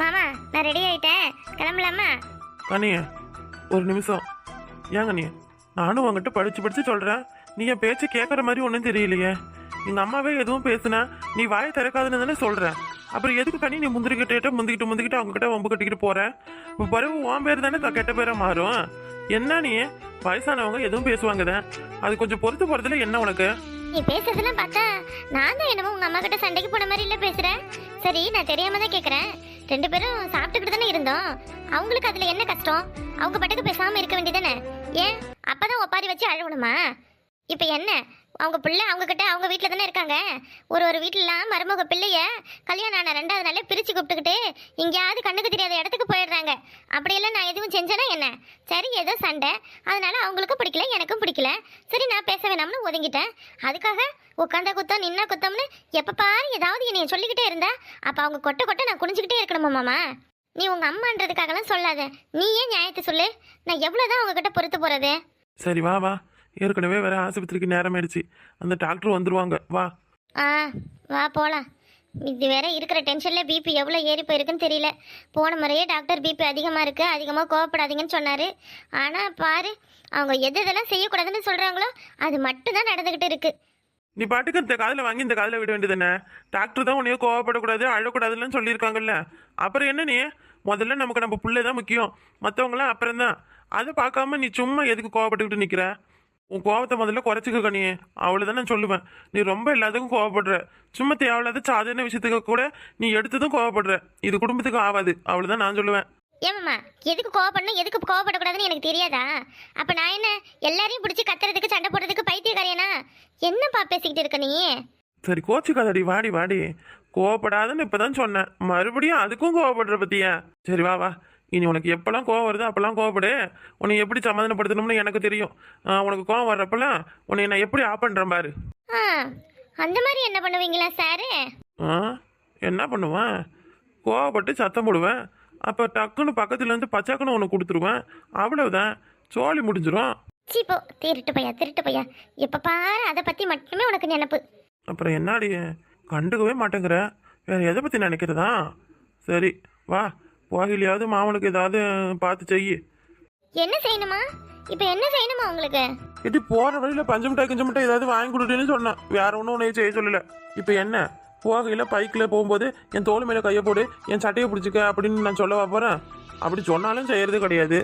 மாமா நான் ரெடி ஆயிட்டேன். கிளம்பலாமா? கனிய ஒரு நிமிஷம். ஏங்க நீ? நானும் உங்ககிட்ட படிச்சு படிச்சு சொல்றேன். நீ என் பேச்சு கேட்குற மாதிரி ஒன்றும் தெரியலையே. எங்க அம்மாவே எதுவும் பேசுனா நீ வாயை திறக்காதுன்னு தானே சொல்ற. அப்புறம் எதுக்கு கனி நீ முந்திரிக்கிட்டே முந்திக்கிட்டு முந்திக்கிட்டு அவங்க கிட்ட ஒம்பு கட்டிக்கிட்டு போற? இப்போ பிறகு உன் பேர் தானே கெட்ட பேரா மாறும். என்ன நீ? வயசானவங்க எதுவும் பேசுவாங்க தான் அது கொஞ்சம் பொறுத்து போறதுல என்ன உனக்கு? நீ பேசுறதெல்லாம் பார்த்தா நான் தான் என்னமோ உங்க அம்மா கிட்ட சண்டைக்கு போன மாதிரி இல்ல பேசுறேன். சரி நான் தெரியாம தான் கேக்குறேன். ரெண்டு பேரும் சாப்பிட்டுக்கிட்டு தானே இருந்தோம். அவங்களுக்கு அதுல என்ன கஷ்டம்? அவங்க பாட்டுக்கு பேசாம இருக்க வேண்டியதானே ஏன்? அப்பதான் ஒப்பாரி வச்சு அழுவணுமா இப்ப என்ன? அவங்க பிள்ளை அவங்க கிட்ட அவங்க வீட்டில் தானே இருக்காங்க. ஒரு ஒரு வீட்டிலலாம் மருமக பிள்ளைய கல்யாணம் ஆன ரெண்டாவது நாளே பிரித்து கூப்பிட்டுக்கிட்டு எங்கேயாவது கண்ணுக்கு தெரியாத இடத்துக்கு போயிடுறாங்க. அப்படியெல்லாம் நான் எதுவும் செஞ்சேன்னா என்ன? சரி ஏதோ சண்டை. அதனால அவங்களுக்கும் பிடிக்கல எனக்கும் பிடிக்கல. சரி நான் பேச வேணாம்னு ஒதுங்கிட்டேன். அதுக்காக உட்காந்தா குத்தம் நின்னா குத்தம்னு எப்போ பாரு ஏதாவது என்னைய சொல்லிக்கிட்டே இருந்தா அப்போ அவங்க கொட்டை கொட்டை நான் குனிஞ்சுக்கிட்டே இருக்கணுமா மாமா? நீ உங்கள் அம்மான்றதுக்காகலாம் சொல்லாத. நீ ஏன் நியாயத்தை சொல்லு? நான் எவ்வளோதான் அவங்க கிட்ட பொறுத்து போகிறது சரி வா வா. ஏற்கனவே வேற ஆஸ்பத்திரிக்கு நேரம் ஆயிடுச்சு அந்த டாக்டர் வந்துருவாங்க. வா. ஆ வா போலாம். இது வேற இருக்கிற டென்ஷன்ல பிபி எவ்வளோ ஏறி போயிருக்குன்னு தெரியல. போன முறையே டாக்டர் பிபி அதிகமாக இருக்கு. அதிகமாக கோவப்படாதீங்கன்னு சொன்னாரு. ஆனால் பாரு அவங்க எது இதெல்லாம் செய்யக்கூடாதுன்னு சொல்றாங்களோ அது மட்டும்தான் நடந்துகிட்டு இருக்கு. நீ பாட்டுக்கு இந்த காதில் வாங்கி இந்த காதில் விட வேண்டியதுதானே டாக்டர் தான் உன்னைய கோவப்படக்கூடாது அழக்கூடாதுன்னு சொல்லியிருக்காங்கல்ல. அப்புறம் என்ன நீ? முதல்ல நமக்கு நம்ம பிள்ளை தான் முக்கியம். மற்றவங்களாம் அப்புறம் தான் அதை பார்க்காம நீ சும்மா எதுக்கு கோவப்பட்டுக்கிட்டு நிற்கிற உன் கோவத்தை முதல்ல குறைச்சிக்க நீ அவ்வளோதான் நான் சொல்லுவேன். நீ ரொம்ப எல்லாத்துக்கும் கோவப்படுற. சும்மா தேவையில்லாத சாதாரண விஷயத்துக்கு கூட நீ எடுத்ததும் கோவப்படுற. இது குடும்பத்துக்கு ஆகாது அவ்வளோதான் நான் சொல்லுவேன். ஏமாம்மா எதுக்கு கோவப்படணும்? எதுக்கு கோவப்படக்கூடாதுன்னு எனக்கு தெரியாதா? அப்போ நான் என்ன எல்லாரையும் பிடிச்சி கத்துறதுக்கு சண்டை போடுறதுக்கு பைத்தியக்காரியனா? என்னப்பா பேசிக்கிட்டு இருக்க நீ? சரி கோச்சுக்காதடி. வாடி வாடி. கோவப்படாதுன்னு இப்பதான் சொன்னேன். மறுபடியும் அதுக்கும் கோவப்படுற பத்தியா? சரி வா வா. இனி உனக்கு எப்பெல்லாம் கோவம் வருதோ அப்பெல்லாம் கோவப்படு. உன்னை எப்படி சமாதானப்படுத்தணும்னு எனக்கு தெரியும். உனக்கு கோவம் வர்றப்பெல்லாம் உன்னை நான் எப்படி ஆப் பண்றேன் பாரு. அந்த மாதிரி என்ன பண்ணுவீங்களா சாரு? என்ன பண்ணுவேன்? கோவப்பட்டு சத்தம் போடுவேன். அப்போ டக்குன்னு பக்கத்துல இருந்து பச்சாக்குன்னு உனக்கு கொடுத்துருவேன். அவ்வளவுதான். சோழி முடிஞ்சிரும். சீப்போ திருட்டு பையா திருட்டு பையா. எப்போ பாரு அதை பற்றி மட்டுமே உனக்கு நினப்பு. அப்புறம் என்னடி? கண்டுக்கவே மாட்டேங்கிற. வேற எதை பத்தி நினைக்கிறதா? சரி வா. போகிலையாவது மாமனுக்கு ஏதாவது பார்த்து செய் என்ன செய்யணுமா? இப்போ என்ன செய்யணுமா உங்களுக்கு? இது போற வழியில பஞ்சு மிட்டாய் கிஞ்சு மிட்டாய் ஏதாவது வாங்கி கொடுத்துன்னு சொன்னேன். வேற ஒன்றும் உன்னைய செய்ய சொல்லல. இப்போ என்ன? போகையில பைக்கில் போகும்போது என் தோல் மேலே கையை போடு என் சட்டையை பிடிச்சிக்க அப்படின்னு நான் சொல்லவா போறேன்? அப்படி சொன்னாலும் செய்யறது கிடையாது.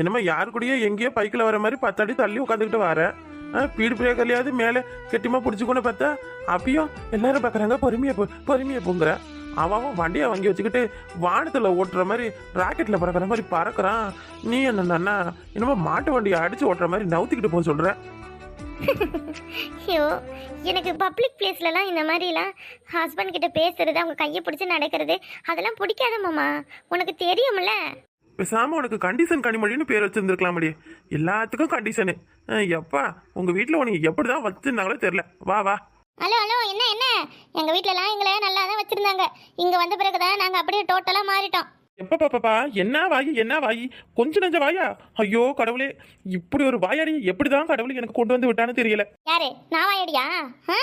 என்னமோ யாரு கூடயோ எங்கேயோ பைக்கில் வர மாதிரி பத்து அடி தள்ளி உட்காந்துக்கிட்டு வரேன் பீடு பிரேக்கர்லையாவது மேலே கெட்டிமா பிடிச்சிக்கொண்டு பார்த்தா அப்பயும் எல்லாரும் பார்க்குறாங்க பொறுமையா போ பொறுமையா போங்கிற. அவன் வண்டியை வாங்கி வச்சுக்கிட்டு வானத்தில் ஓட்டுற மாதிரி ராக்கெட்டில் பறக்கிற மாதிரி பறக்கிறான். நீ என்னன்னா என்னமோ மாட்டு வண்டியை அடிச்சு ஓட்டுற மாதிரி நவுத்திக்கிட்டு போக சொல்ற. ஐயோ எனக்கு பப்ளிக் பிளேஸ்லலாம் இந்த மாதிரிலாம் ஹஸ்பண்ட் கிட்ட பேசுறது அவங்க கையை பிடிச்சி நடக்கிறது அதெல்லாம் பிடிக்காத மாமா. உனக்கு தெரியும்ல? பேசாம உனக்கு கண்டிஷன் கனிமொழின்னு பேர் வச்சிருந்துருக்கலாமடி. எல்லாத்துக்கும் கண்டிஷனு எப்பா உங்க வீட்டில் உனக்கு எப்படிதான் வச்சிருந்தாங்களோ தெரியல. வா வா. ஹலோ ஹலோ என்ன என்ன? எங்கள் வீட்டிலலாம் எங்களை நல்லா தான் வச்சுருந்தாங்க. இங்கே வந்த பிறகு தான் நாங்கள் அப்படியே டோட்டலாக மாறிட்டோம். எப்ப பாப்பாப்பா என்ன வாயி என்ன வாயி? கொஞ்ச நெஞ்ச வாயா? ஐயோ கடவுளே இப்படி ஒரு வாயாடி எப்படிதான் கடவுள் எனக்கு கொண்டு வந்து விட்டான்னு தெரியல. யாரு? நான் வாயடியா? ஆ?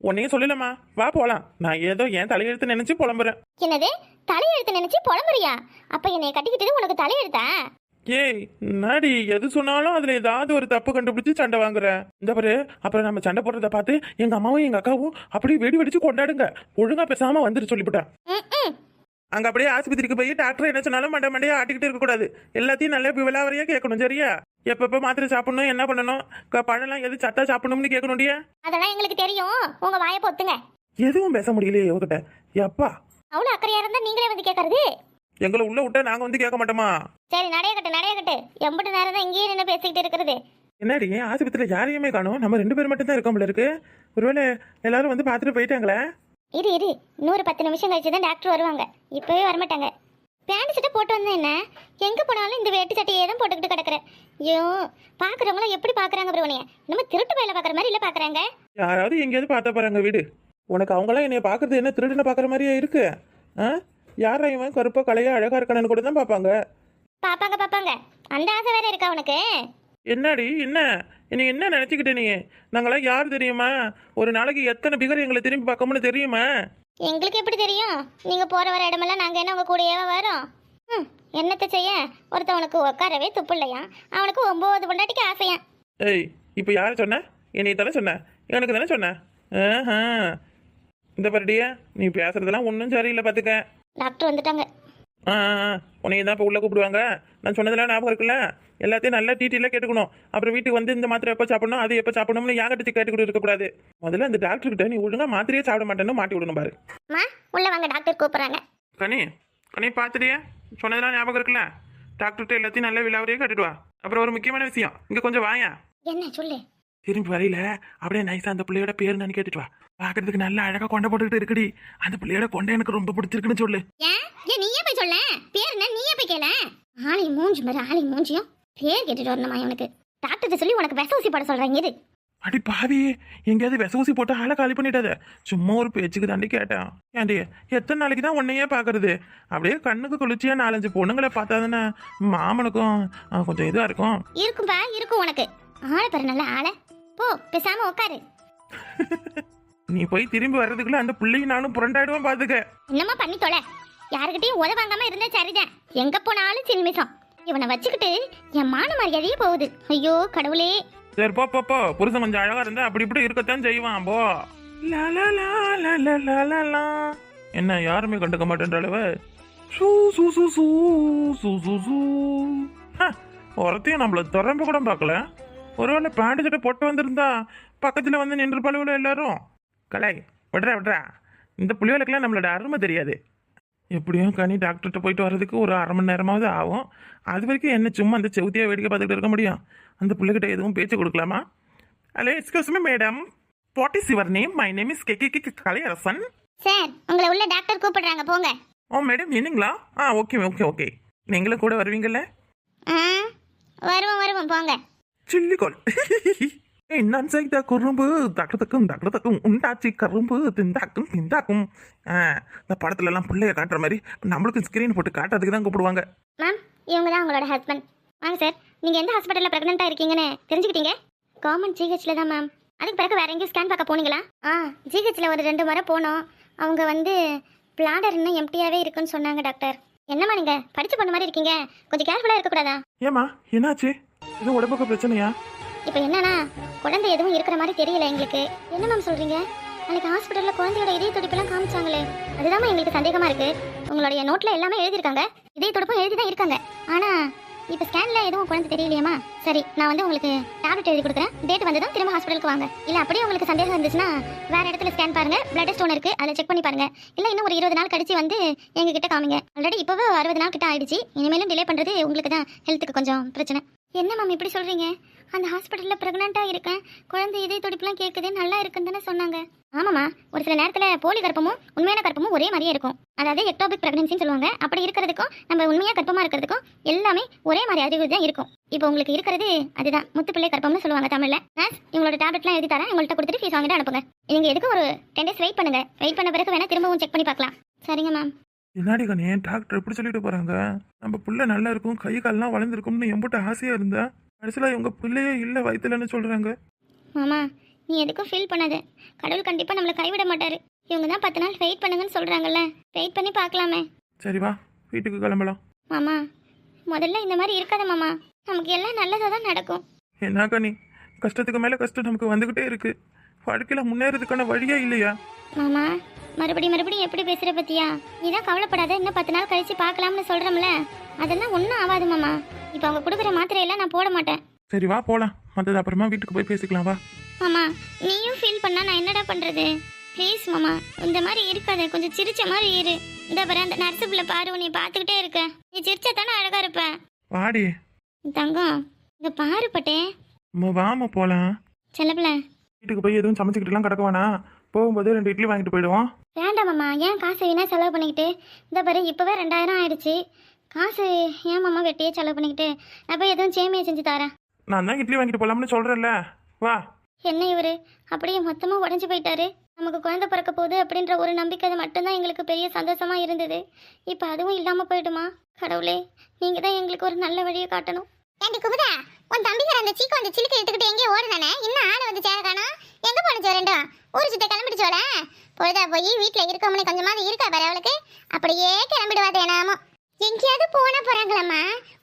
உன்னையே சொல்லலம்மா. வா போலாம். நான் ஏதோ என் தலையெழுத்து நினைச்சு புலம்புறேன். என்னது? தலையெழுத்து நினைச்சு புலம்புறியா? அப்ப என்னை கட்டிக்கிட்டது உனக்கு தலையெழுத்தா? ஏய் நாடி எது சொன்னாலும் அதுல ஏதாவது ஒரு தப்பு கண்டுபிடிச்சு சண்டை வாங்குற? இந்த பாரு அப்புறம் நம்ம சண்டை போடுறத பார்த்து எங்க அம்மாவும் எங்க அக்காவும் அப்படியே வெடி வெடிச்சு கொண்டாடுங்க. ஒழுங்கா பேசாம வந்துட்டு சொல்லிவிட்டேன் அங்க அப்படியே ஆஸ்பத்திரிக்கு போய் டாக்டர் என்ன சொன்னாலும் மண்டை மண்டையா ஆட்டிக்கிட்டு இருக்க கூடாது. எல்லாத்தையும் நல்லா விலாவரியா கேட்கணும் சரியா? எப்பப்ப மாத்திரை சாப்பிடணும் என்ன பண்ணணும்? பழம்லாம் எது சத்தா சாப்பிடணும்னு கேட்கணும்டியா? அதெல்லாம் எங்களுக்கு தெரியும். உங்க வாயை பொத்துங்க. எதுவும் பேச முடியலையே இவகிட்ட எப்பா? அவ்வளோ அக்கறையா இருந்தா நீங்களே வந்து கேட்கறது. எங்களை உள்ள விட்டா நாங்க வந்து கேட்க மாட்டோமா? சரி நடைய கட்டு நடைய கட்டு எம்பிட்டு நேரம் தான் இங்கேயே நின்று பேசிக்கிட்டு இருக்கிறது. என்னடி ஆஸ்பத்திரியில் யாரையுமே காணோம்? நம்ம ரெண்டு பேர் மட்டும் தான் இருக்கோம் போல இருக்கு. ஒருவேளை எல்லாரும் வந்து பார்த்துட்டு போயிட்டாங்களே? இரு இரு. நூறு பத்து நிமிஷம் கழிச்சு தான் டாக்டர் வருவாங்க. இப்பவே வரமாட்டாங்க. பேண்ட் சட்டை போட்டு வந்தேன் என்ன? எங்க போனாலும் இந்த வேட்டு சட்டையே தான் போட்டுக்கிட்டு கிடக்குறேன். ஐயோ பாக்குறவங்களாம் எப்படி பாக்குறாங்க பிரவணிய நம்ம திருட்டு பையில பாக்குற மாதிரி இல்ல பாக்குறாங்க யாராவது எங்கேயாவது பார்த்தா போறாங்க வீடு. உனக்கு அவங்களாம் என்னைய பார்க்கறது என்ன திருடனை பார்க்குற மாதிரியே இருக்கு? ஆ? யாரா இவன் கருப்பா கலையா அழகா இருக்கானு கூட தான் பார்ப்பாங்க. பாப்பாங்க பாப்பாங்க அந்த ஆசை வேற இருக்கா உனக்கு? என்னடி என்ன? நீ என்ன நினச்சிக்கிட்ட நீ? நாங்களாம் யார் தெரியுமா? ஒரு நாளைக்கு எத்தனை பிகர் எங்களை திரும்பி பார்க்கணும்னு தெரியுமா? எங்களுக்கு எப்படி தெரியும்? நீங்க போற வர இடமெல்லாம் நாங்க என்ன உங்க கூடயே வரோம். ம் என்னத்தை செய்ய? ஒருத்தவனுக்கு உட்காரவே துப்பு இல்லையா அவனுக்கு ஒன்பது பொண்டாட்டிக்கு ஆசையா ஏய் இப்போ யாரை சொன்ன? என்னை தானே சொன்ன? எனக்கு தானே சொன்ன? ஆஹா. இந்த பரடியா நீ பேசுறதெல்லாம் ஒன்றும் சரியில்லை பார்த்துக்க டாக்டர் வந்துட்டாங்க. ஆ உன்னைய தான் இப்போ உள்ளே கூப்பிடுவாங்க. நான் சொன்னதெல்லாம் ஞாபகம் இருக்குல்ல? எல்லாத்தையும் நல்லா டீட்டெயிலாக கேட்டுக்கணும். அப்புறம் வீட்டுக்கு வந்து இந்த மாத்திரை எப்போ சாப்பிடணும் அது எப்போ சாப்பிடணும்னு யாங்கிட்ட கேட்டுக்கிட்டு இருக்கக்கூடாது. முதல்ல அந்த டாக்டர்கிட்ட நீ ஒழுங்கா மாத்திரையே சாப்பிட மாட்டேன்னு மாட்டி விடணும் பாரு. அம்மா உள்ள வாங்க டாக்டர் கூப்பிடுறாங்க. கனி கனி பார்த்துட்டியா சொன்னதெல்லாம் ஞாபகம் இருக்குல்ல? டாக்டர்கிட்ட எல்லாத்தையும் நல்ல விலாவரியே கட்டுட்டு வா. அப்புறம் ஒரு முக்கியமான விஷயம். இங்கே கொஞ்சம் வாயா. என்ன சொல்லு. திரும்பி வரையில அப்படியே நைஸா அந்த பிள்ளையோட பேர் நான் கேட்டுட்டு வா. பார்க்கறதுக்கு நல்ல அழகா கொண்டை போட்டுக்கிட்டு இருக்குடி. அந்த பிள்ளையோட கொண்டை எனக்கு ரொம்ப பிடிச்சிருக்குன்னு சொல்லு. ஏன்? நீயே போய் சொல்ல? பேர் நீயே போய் கேள. ஆளி மூஞ்சி மாதிரி ஆளி மூஞ்சியும். பேர் கேட்டுட்டு வரணுமா இவனுக்கு? டாக்டர் சொல்லி உனக்கு விச ஊசி போட சொல்றாங்க இது அடி பாவி எங்கேயாவது விச ஊசி போட்டு ஆளை காலி பண்ணிட்டாத. சும்மா ஒரு பேச்சுக்கு தாண்டி கேட்டேன். ஏண்டி எத்தனை நாளைக்கு தான் உன்னையே பார்க்கறது? அப்படியே கண்ணுக்கு குளிர்ச்சியா நாலஞ்சு பொண்ணுங்களை பார்த்தா தானே மாமனுக்கும் கொஞ்சம் இதுவாக இருக்கும். இருக்கும்பா இருக்கும் உனக்கு. ஆளை பாரு நல்ல ஆளை. போ பேசாம உட்காரு. நீ போய் திரும்பி வர்றதுக்குள்ள அந்த பிள்ளையும் நானும் புரண்டாயிடுவோம் பார்த்துக்க என்னம்மா பண்ணி தொலை? யாருக்கிட்டையும் உத வாங்காம இருந்தா சரிதான். எங்க போனாலும் சின்மிசம் இவனை வச்சுக்கிட்டு என் மான மரியாதையே போகுது. ஐயோ கடவுளே. சரி போ போ போ. புருஷன் கொஞ்சம் அழகா இருந்தா அப்படி இப்படி இருக்கத்தான் செய்வான். போ. என்ன யாருமே கண்டுக்க மாட்டேன்ற அளவு? சூ சூ சூ சூ சூ சூ சூ. ஹ, ஒருத்தையும் நம்மள திறம்ப கூட பார்க்கல. ஒருவேளை பேண்ட் சட்டை போட்டு வந்திருந்தா பக்கத்துல வந்து நின்று பழுவில் எல்லாரும்? கலை விடுறா விடுறா. இந்த புள்ளிகளுக்கெல்லாம் நம்மளோட அருமை தெரியாது. எப்படியும் கனி டாக்டர்கிட்ட போயிட்டு வர்றதுக்கு ஒரு அரை மணி நேரமாவது ஆகும். அது வரைக்கும் என்ன சும்மா அந்த செவுத்தியாக வேடிக்கை பார்த்துக்கிட்டு இருக்க முடியும்? அந்த பிள்ளைகிட்ட எதுவும் பேச்சு கொடுக்கலாமா? Hello excuse me madam what is your name my name is K K K Kalaiyarasan sir உங்களை உள்ள டாக்டர் கூப்பிடுறாங்க போங்க. ஓ மேடம் என்னங்களா? ஆ ஓகே ஓகே ஓகே நீங்களும் கூட வருவீங்கல்ல? வருவோம் வருவோம் போங்க. நான் செய்த குறும்பு தக்கு தக்கும் தக்கு தக்கும் உண்டாச்சி கரும்பு திண்டாக்கும் திண்டாக்கும். இந்த படத்துல எல்லாம் பிள்ளைய காட்டுற மாதிரி நம்மளுக்கும் ஸ்கிரீன் போட்டு காட்டுறதுக்கு தான் கூப்பிடுவாங்க. மேம் இவங்க தான் உங்களோட ஹஸ்பண்ட் வாங்க சார் நீங்கள் எந்த ஹாஸ்பிட்டலில் ப்ரெக்னெண்ட்டாக இருக்கீங்கன்னு தெரிஞ்சுக்கிட்டீங்க? கவர்மெண்ட் ஜிஹெச்சில் தான் மேம் அதுக்கு பிறகு வேற எங்கேயும் ஸ்கேன் பார்க்க போனீங்களா? ஆ ஜிஹெச்சில் ஒரு ரெண்டு முறை போனோம். அவங்க வந்து பிளாடர் இன்னும் எம்டியாகவே இருக்குன்னு சொன்னாங்க டாக்டர் என்னம்மா நீங்கள் படிச்சு பண்ண மாதிரி இருக்கீங்க. கொஞ்சம் கேர்ஃபுல்லாக இருக்கக்கூடாதா? ஏமா என்னாச்சு? இது உடம்புக்கு பிரச்சனையா? இப்போ என்னன்னா குழந்தை எதுவும் இருக்கிற மாதிரி தெரியல எங்களுக்கு. என்ன மேம் சொல்கிறீங்க அன்னைக்கு ஹாஸ்பிட்டலில் குழந்தையோட இதய துடிப்பெல்லாம் காமிச்சாங்களே. அதுதான் எங்களுக்கு சந்தேகமாக இருக்கு. உங்களுடைய நோட்டில் எல்லாமே எழுதியிருக்காங்க. இதய துடிப்பும் எழுதி தான் இருக்காங்க. ஆனால் இப்போ ஸ்கேனில் எதுவும் குழந்தை தெரியலையாமா சரி நான் வந்து உங்களுக்கு டேப்லெட் எழுதி கொடுக்குறேன். டேட் வந்ததும் திரும்ப ஹாஸ்பிட்டலுக்கு வாங்க. இல்லை அப்படியே உங்களுக்கு சந்தேகம் இருந்துச்சுன்னா வேற இடத்துல ஸ்கேன் பாருங்க. பிளட் ஸ்டோன் இருக்கு. அதை செக் பண்ணி பாருங்க. இல்லை இன்னும் ஒரு இருபது நாள் கழிச்சு வந்து எங்ககிட்ட காமிங்க. ஆல்ரெடி இப்போவே அறுபது நாள் கிட்ட ஆயிடுச்சு. இனிமேலும் டிலே பண்ணுறது உங்களுக்கு தான் ஹெல்த்துக்கு கொஞ்சம் பிரச்சனை. என்ன மேம் இப்படி சொல்கிறீங்க அந்த ஹாஸ்பிட்டலில் ப்ரெக்னெண்ட்டாக இருக்கேன். குழந்தை இதய துடிப்புலாம் கேட்குது. நல்லா இருக்குன்னு தானே சொன்னாங்க ஆமாம்மா ஒரு சில நேரத்தில் போலி கர்ப்பமும் உண்மையான கர்ப்பமும் ஒரே மாதிரியே இருக்கும். அதாவது எக்டோபிக் ப்ரெக்னன்சின்னு சொல்லுவாங்க. அப்படி இருக்கிறதுக்கும் நம்ம உண்மையாக கர்ப்பமாக இருக்கிறதுக்கும் எல்லாமே ஒரே மாதிரி அறிவு தான் இருக்கும். இப்போ உங்களுக்கு இருக்கிறது அதுதான். முத்துப்பிள்ளை கர்ப்பம்னு சொல்லுவாங்க தமிழில். நர்ஸ் இவங்களோட டேப்லெட்லாம் எழுதி தரேன். உங்கள்கிட்ட கொடுத்துட்டு ஃபீஸ் வாங்கிட்டு அனுப்புங்க. நீங்கள் எதுக்கும் ஒரு டென் டேஸ் வெயிட் பண்ணுங்கள் வெயிட் பண்ண பிறகு வேணால் திரும்பவும் செக் பண்ணி பார்க்கலாம். சரிங்க மேம் என்னடி கண்ணே டாக்டர் எப்படி சொல்லிட்டு போறாங்க? நம்ம புள்ள நல்லா இருக்கும் கை கால்லாம் வளர்ந்துருக்கும்னு எம்பிட்ட ஆசையா இருந்தா கடைசியில இவங்க பிள்ளையே இல்ல வயிற்றுலன்னு சொல்றாங்க. மாமா நீ எதுக்கும் ஃபீல் பண்ணாத. கடவுள் கண்டிப்பாக நம்மளை கைவிட மாட்டாரு. இவங்க தான் பத்து நாள் வெயிட் பண்ணுங்கன்னு சொல்கிறாங்கல்ல வெயிட் பண்ணி பார்க்கலாமே. சரி வா வீட்டுக்கு கிளம்பலாம். மாமா முதல்ல இந்த மாதிரி இருக்காத மாமா. நமக்கு எல்லாம் நல்லதாக தான் நடக்கும். என்ன கண்ணி கஷ்டத்துக்கு மேல கஷ்டம் நமக்கு வந்துகிட்டே இருக்கு. வாழ்க்கையில முன்னேறதுக்கான வழியே இல்லையா? மாமா மறுபடியும் மறுபடியும் எப்படி பேசுகிற பத்தியா? நீ தான் கவலைப்படாத இன்னும் பத்து நாள் கழிச்சு பார்க்கலாம்னு சொல்கிறோம்ல அதெல்லாம் ஒன்றும் ஆகாது மாமா. இப்போ அவங்க கொடுக்குற மாத்திரையெல்லாம் நான் போட மாட்டேன். சரி வா போலாம். மற்றது அப்புறமா வீட்டுக்கு போய் பேசிக்கலாம் வா. மாமா நீயும் ஃபீல் பண்ணா நான் என்னடா பண்ணுறது ப்ளீஸ் மாமா இந்த மாதிரி இருக்காத. கொஞ்சம் சிரிச்ச மாதிரி இரு. இந்த பாரு அந்த நர்ஸு பிள்ளை பாரு நீ பார்த்துக்கிட்டே இருக்க. நீ சிரிச்சா தானே அழகாக இருப்ப? வாடி. தங்கம் இந்த பாரு பட்டே. வாம்மா போலாம். செல்லப்பிள்ள வீட்டுக்கு போய் எதுவும் சமைச்சுக்கிட்டுலாம் கிடக்க வேணாம் போகும்போது ரெண்டு இட்லி வாங்கிட்டு போயிடுவோம். வேண்டாம் மாமா ஏன் காசு வீணாக செலவு பண்ணிக்கிட்டு? இந்த பாரு இப்போவே ரெண்டாயிரம் ஆயிடுச்சு. காசு ஏன் மாமா வெட்டியே செலவு பண்ணிக்கிட்டு? நான் போய் எதுவும் சேமியை செஞ்சு தரேன். நான் தான் இட்லி வாங்கிட்டு போலாம்னு சொல்றேன்ல. வா. என்ன இவரு? அப்படியே மொத்தமாக உடஞ்சி போயிட்டாரு. நமக்கு குழந்தை பிறக்க போகுது அப்படின்ற ஒரு நம்பிக்கை அது மட்டும்தான் எங்களுக்கு பெரிய சந்தோஷமா இருந்தது. இப்போ அதுவும் இல்லாமல் போயிடுமா? கடவுளே நீங்கள் தான் எங்களுக்கு ஒரு நல்ல வழியை காட்டணும். ஏண்டி குமுதா உன் தம்பிக்கார அந்த சீக்கு அந்த சிலுக்கு எடுத்துக்கிட்டு எங்கேயோ ஓடுதானே இன்னும் ஆளை வந்து சேர எங்க போனச்சோ ரெண்டும்? ஊர் சுத்த கிளம்பிடுச்சோட பொழுதா போய் வீட்டுல இருக்கோம்னு கொஞ்சமாவது இருக்கா பாரு அவளுக்கு? அப்படியே கிளம்பிடுவாது என்னாமோ எங்கேயாவது போன போறாங்களாம்மா?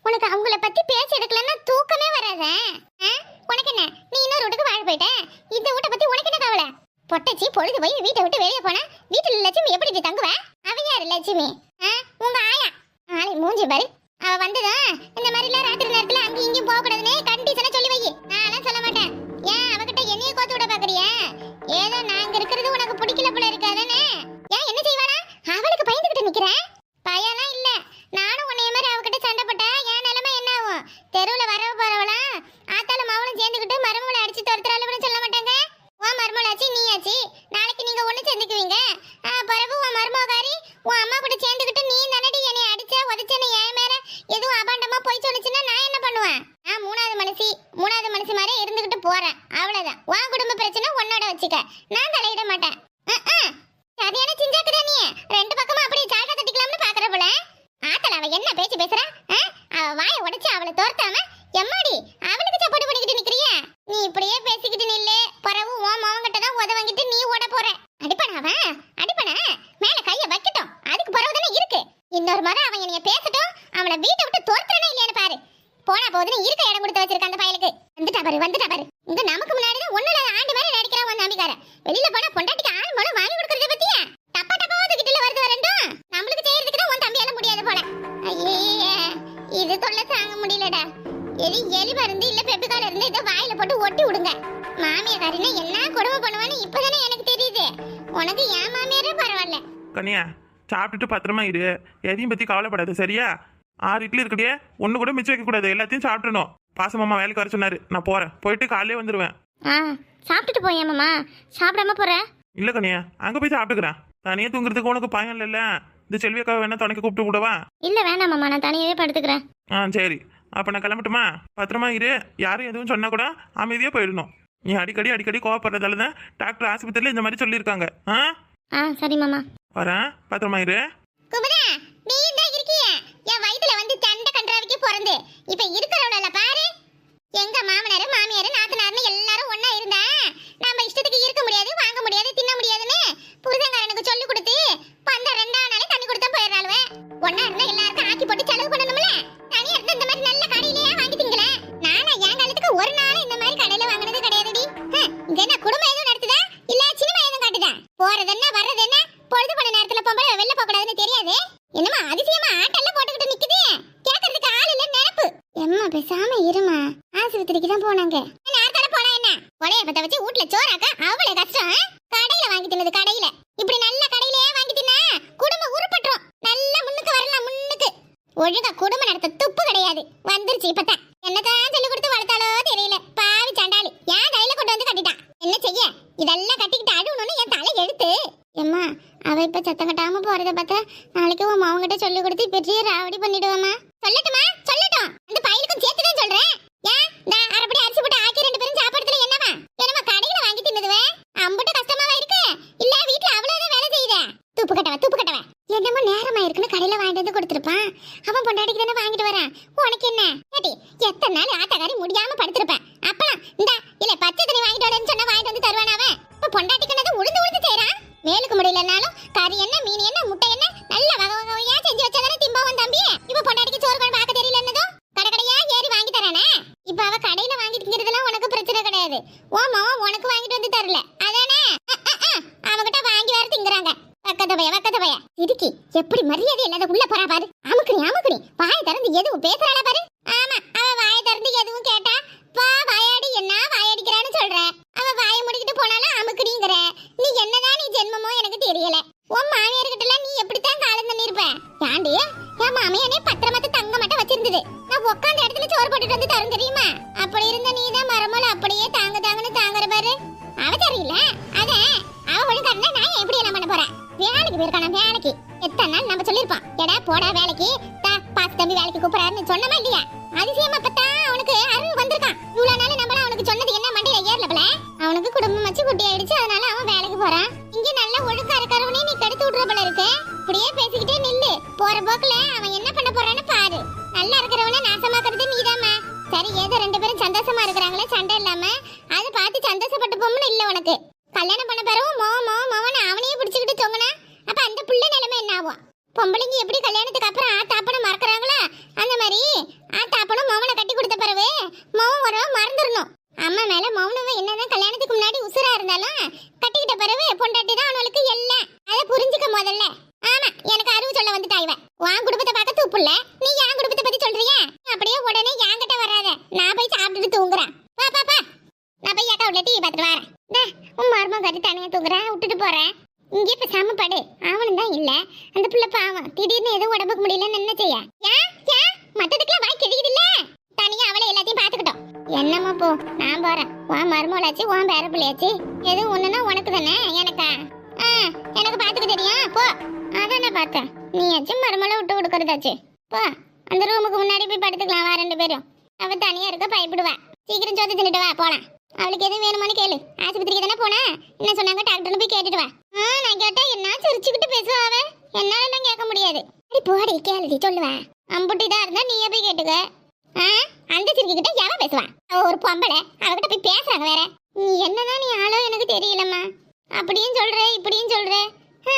உனக்கு அவங்கள பத்தி பேச்சு எடுக்கலன்னா தூக்கமே வராத. உனக்கு என்ன? நீ இன்னொரு வீட்டுக்கு வாழ போயிட்ட? இந்த வீட்டை பத்தி உனக்கு என்ன கவலை? பொட்டச்சி பொழுது போய் வீட்டை விட்டு வெளியே போனா வீட்டுல லட்சுமி எப்படி தங்குவ? அவ யாரு லட்சுமி? உங்க ஆயா? ஆளை மூஞ்சி பாரு. அவ வந்ததும் இந்த மாதிரி எல்லாம் ராத்திரி நேரத்துல அங்கேயும் இங்கேயும் போக கூடாதுன்னு கண்டிஷனா சொல்லி வை. நான் சொல்ல மாட்டேன். ஏன் அவகிட்ட என்னைய கோத்து விட பாக்குறியா? ஏதோ நாங்க இருக்கிறது உனக்கு பிடிக்கல போல இருக்காதானே ஏன் என்ன செய்வானா அவளுக்கு பயந்துகிட்டு நிக்கிறேன் பயம்லாம் இல்ல. நானும் உன்னைய மாதிரி அவகிட்ட சண்டை போட்டா என் நிலைமை என்ன ஆகும்? தெருவுல வர போறவளாம் ஆத்தாலும் மாவளும் சேர்ந்துக்கிட்டு மருமகளை அடிச்சு துரத்துறாளுன்னு சொல்ல மாட்டாங்க? உன் மருமகளாச்சு நீயாச்சு நாளைக்கு நீங்க ஒண்ணு சேர்ந்துக்குவீங்க ஆ, பிறகு உன் மருமகாரி உன் அம்மா கூட சேர்ந்துக்கிட்டு நீ தானடி என்னை அடிச்ச உதச்சேன்னு என் மேல எதுவும் அபாண்டமா போய் சொன்னுச்சுன்னா நான் என்ன பண்ணுவேன் நான் மூணாவது மனுஷி மூணாவது மனுஷி மாதிரி இருந்துகிட்டு போறேன் அவ்வளவுதான் உன் குடும்ப பிரச்சனை உன்னோட நான் தலையிட மாட்டேன். அது என்ன சரியான சிஞ்சாக்குதா நீ? ரெண்டு பக்கமும் அப்படியே ஜால்ரா தட்டிக்கலாம்னு பாக்குற போல. ஆத்தல அவ என்ன பேச்சு பேசுற? அவ வாய உடைச்சு அவளை தோர்த்தாம எம்மாடி அவளுக்கு சப்போர்ட் பண்ணிக்கிட்டு நிக்கிறிய? நீ இப்படியே பேசிக்கிட்டு நில்லு. பரவு உன் மாவங்கிட்ட தான் உத வாங்கிட்டு நீ ஓட போற. அடிப்பன அவன்? அடிப்பன? மேல கைய வைக்கட்டும். அதுக்கு பரவு தானே இருக்கு. இன்னொரு முறை அவன் என்னைய பேசட்டும். அவனை வீட்டை விட்டு தோர்த்தானே இல்லையான்னு பாரு. போனா போகுதுன்னு இருக்க இடம் கொடுத்து வச்சிருக்க அந்த பயலுக்கு. வந்துட்டா பாரு வந்துட்டா பாரு. உனக்கு மாமியாரே பரவாயில்ல. கனியா சாப்பிட்டுட்டு பத்திரமா இரு. எதையும் பத்தி கவலைப்படாத சரியா? ஆறு இட்லி இருக்கடியே ஒன்று கூட மிச்சம் வைக்கக்கூடாது. எல்லாத்தையும் சாப்பிட்றணும் பாசமாமா வேலைக்கு வர சொன்னாரு. நான் போறேன். போயிட்டு காலையிலே வந்துடுவேன் ஆ சாப்பிட்டுட்டு போய் மாமா? சாப்பிடாம போற? இல்லை கனியா. அங்கே போய் சாப்பிட்டுக்கிறேன். தனியாக தூங்குறதுக்கு உனக்கு பயம் இல்லைல்ல? இந்த செல்வியக்காவை வேணா துணைக்கு கூப்பிட்டு கூடவா இல்ல வேணாம் மாமா. நான் தனியாவே படுத்துக்கிறேன். ஆ சரி. அப்போ நான் கிளம்பட்டுமா? பத்திரமா இரு. யாரும் எதுவும் சொன்னா கூட அமைதியாக போயிடணும். நீ அடிக்கடி அடிக்கடி கோவப்படுறதால தான் டாக்டர் ஆஸ்பத்திரியில் இந்த மாதிரி சொல்லியிருக்காங்க. ஆ? ஆ சரி மாமா. வரேன். பத்திரமா இரு. குமரா நீ தான் இருக்கிய. என் வயித்துல வந்து தண்டை கன்றாவிக்கு பிறந்து. இப்ப இருக்கிறவள பாரு. எங்க மாமனாரு மாமியாரு நாத்தனார்னு எல்லாரும் ஒண்ணா இருந்தா நம்ம இஷ்டத்துக்கு இருக்க முடியாது வாங்க முடியாது தின்ன முடியாதுன்னு புருஷங்காரனுக்கு சொல்லி கொடுத்து பந்த ரெண்டா நாளே தண்ணி கொடுத்தா போயிடறாளுவ. ஒண்ணா இருந்தா எல்லாருக்கும் ஆக்கி போட்டு செலவு பண்ணணும்ல. தனியா இருந்தா இந்த மாதிரி நல்ல இங்க என்ன குடும்பம் எதுவும் நடத்துதா? இல்ல சினிமா எதுவும் காட்டுதா? போறது என்ன வர்றது என்ன பொழுது பண்ண நேரத்துல பொம்பளை வெளில போக கூடாதுன்னு தெரியாது? என்னமா அதிசயமா ஆட்டெல்லாம் போட்டுக்கிட்டு நிக்குது? கேக்குறதுக்கு ஆள் இல்ல நினைப்பு. எம்மா பேசாம இருமா. ஆஸ்பத்திரிக்கு தான் போனாங்க. நேரத்தால போனா என்ன? கொலைய பத்த வச்சு வீட்டுல சோறாக்க? அவ்வளவு கஷ்டம் கடையில வாங்கி தின்னது கடையில. இப்படி நல்ல கடையிலே வாங்கி தின்னா குடும்பம் உருப்பட்டுரும். நல்ல முன்னுக்கு வரலாம் முன்னுக்கு. ஒழுங்கா குடும்பம் நடத்த துப்பு கிடையாது வந்துருச்சு இப்பதான் என்னதான் சொல்லி கொடுத்து வளர்த்தாலோ தெரியல பாவி சண்டாளி ஏன் கையில கொண்டு வந்து கட்டிட்டான் என்ன செய்ய இதெல்லாம் கட்டிக்கிட்டு அழுவணும்னு என் தலை எழுத்து எம்மா அவ இப்ப சத்தம் கட்டாம போறத பார்த்தா நாளைக்கு உன் மாவங்கிட்ட சொல்லி கொடுத்து பெரிய ராவடி பண்ணிடுவாமா சொல்லட்டுமா? சொல்லட்டும். அந்த பையனுக்கும் சேர்த்து தான் சொல்றேன். ஏன்? நான் அரைப்படி அரிசி போட்டு ஆக்கி ரெண்டு பேரும் சாப்பிடறதுல என்னவா? என்னமா கடையில வாங்கி தின்னதுவே? அம்புட்டு கஷ்டமாவா இருக்கு? இல்ல வீட்டுல அவ்வளவுதான் வேலை செய்யுத? தூப்பு கட்டவ தூப்பு கட்டவ. என்னமோ நேரமா இருக்குன்னு கடையில வாங்கிட்டு வந்து கொடுத்துருப்பான். அவன் பொண்டாடிக்கு தானே வாங்கிட்டு வரான். உனக்கு என்ன? ஏடி எத்தனை நாள் ஆட்டக்காரி முடியாம படுத்திருப்பேன் அப்பலாம் இந்த இல்ல பச்சை தண்ணி வாங்கிட்டு வரேன்னு சொன்னா வாங்கிட்டு வந்து தருவான் அவன்? இப்ப பொண்டாட்டிக்கு என்னது உளுந்து உளுந்து செய்றான்? வேலுக்கு முடியலனாலும் கறி என்ன மீன் என்ன முட்டை என்ன நல்ல வகை வகையா செஞ்சு வச்சாதானே திம்பாவன் தம்பி இப்ப பொண்டாட்டிக்கு சோறு குழம்பு பார்க்க தெரியல என்னதும் கடை கடையா ஏறி வாங்கி தரானே இப்ப அவ கடையில வாங்கி திங்கிறதுலாம் உனக்கு பிரச்சனை கிடையாது ஓ மாவன் உனக்கு வாங்கிட்டு வந்து தரல அதானே அஹ், அஹ், அஹ். அவகிட்ட வாங்கி வேற திங்குறாங்க பக்கத்து பைய பக்கத்து பைய சிரிக்கி எப்படி மரியாதை இல்லாத உள்ள போறா பாரு அமுக்குனி அமுக்குனி வாய் திறந்து எதுவும் பேசுறாளா பாரு ஆமா அவ வாய் திறந்து எதுவும் கேட்டா வா வாயாடி என்ன வாயடிக்கிறான்னு சொல்ற அவ வாயை முடிக்கிட்டு போனாலும் அமுக்குடிங்கிற நீ என்னதான் நீ ஜென்மமோ எனக்கு தெரியல உன் மாமியார்கிட்ட நீ எப்படித்தான் காலம் தண்ணிருப்ப ஏண்டி? என் மாமியானே பத்திரமாத்த தங்க மட்டும் வச்சிருந்தது. நான் உட்காந்த இடத்துல சோறு போட்டுட்டு வந்து தரும் தெரியுமா? அப்படி இருந்த நீ தான் மரமோல அப்படியே தாங்க தாங்கன்னு தாங்குற பாரு. அவ தெரியல. அத அவ ஒழுங்கா இருந்தா நான் எப்படி எல்லாம் பண்ண போறேன். வேலைக்கு போயிருக்கான? வேலைக்கு. எத்தனை நாள் நம்ம சொல்லிருப்போம் எடா போடா வேலைக்கு. தா பாத்து தம்பி வேலைக்கு கூப்பிடறாருன்னு சொன்னமா இல்லையா? அதிசயமா பார்த்தா அவனுக்கு அறிவு வந்திருக்கான். இவ்வளவு நாள் நம்ம அவனுக்கு சொன்னது என்ன மண்டையில ஏறல போல? அவனுக்கு குடும்பம் வச்சு குட்டி ஆயிடுச்சு அதனால அவன் வேலைக்கு போறான். இங்க நல்ல ஒழுக்கா இருக்கிறவனே நீ கெடுத்து விடுற போல இருக்கு. இப்படியே பேசிக்கிட்டே நில்லு. போற போக்குல அவன் நீயாச்சும் நீ மருமலை விட்டு கொடுக்கறதாச்சு. போ அந்த ரூமுக்கு முன்னாடி போய் படுத்துக்கலாம் வா ரெண்டு பேரும். அவ தனியா இருக்க பயப்படுவா. சீக்கிரம் சோத்து தின்னுட்டு வா போலாம். அவளுக்கு எதுவும் வேணுமான்னு கேளு. ஆஸ்பத்திரிக்கு தானே போனா? என்ன சொன்னாங்க? டாக்டர்னு போய் கேட்டுட்டு வா. ஆ நான் கேட்டா என்ன சிரிச்சுக்கிட்டு பேசுவா அவ? என்னால கேட்க முடியாது. அடி போடி கேளுடி சொல்லுவேன் அம்புட்டி தான் இருந்தா நீயே போய் கேட்டுக்க. ஆ அந்த சிரிக்கிட்ட எவ பேசுவா? அவ ஒரு பொம்பளை அவகிட்ட போய் பேசுறாங்க வேற. நீ என்னதான் நீ ஆளோ எனக்கு தெரியலம்மா. அப்படியும் சொல்ற இப்படியும் சொல்ற. ஆ.